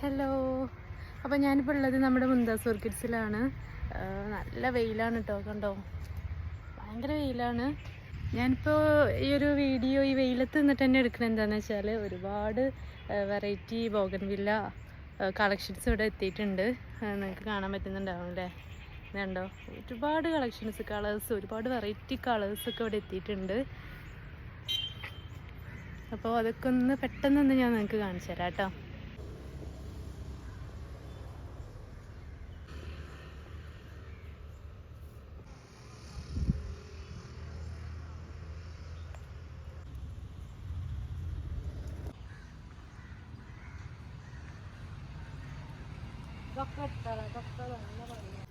Hello അപ്പോൾ ഞാനിപ്പോൾ ഉള്ളത് നമ്മുടെ മുന്താസ് ഓർക്കിഡ്സിലാണ് നല്ല വെയിലാണ് കേട്ടോ കണ്ടോ? ഭയങ്കര വെയിലാണ്. ഞാനിപ്പോൾ ഈ ഒരു വീഡിയോ ഈ വെയിലത്ത് നിന്നിട്ട് തന്നെ എടുക്കുന്നത് എന്താണെന്ന് വെച്ചാൽ ഒരുപാട് വെറൈറ്റി ബോഗൻവില്ല കളക്ഷൻസ് ഇവിടെ എത്തിയിട്ടുണ്ട്. നിങ്ങൾക്ക് കാണാൻ പറ്റുന്നുണ്ടാവും അല്ലേ ഇതുണ്ടോ? ഒരുപാട് കളക്ഷൻസ് കളേഴ്സ് ഒരുപാട് വെറൈറ്റി കളേഴ്സൊക്കെ ഇവിടെ എത്തിയിട്ടുണ്ട്. അപ്പോൾ അതൊക്കെ ഒന്ന് പെട്ടെന്നൊന്ന് ഞാൻ നിങ്ങൾക്ക് കാണിച്ചു തരാം കേട്ടോ 多少？多少？多少？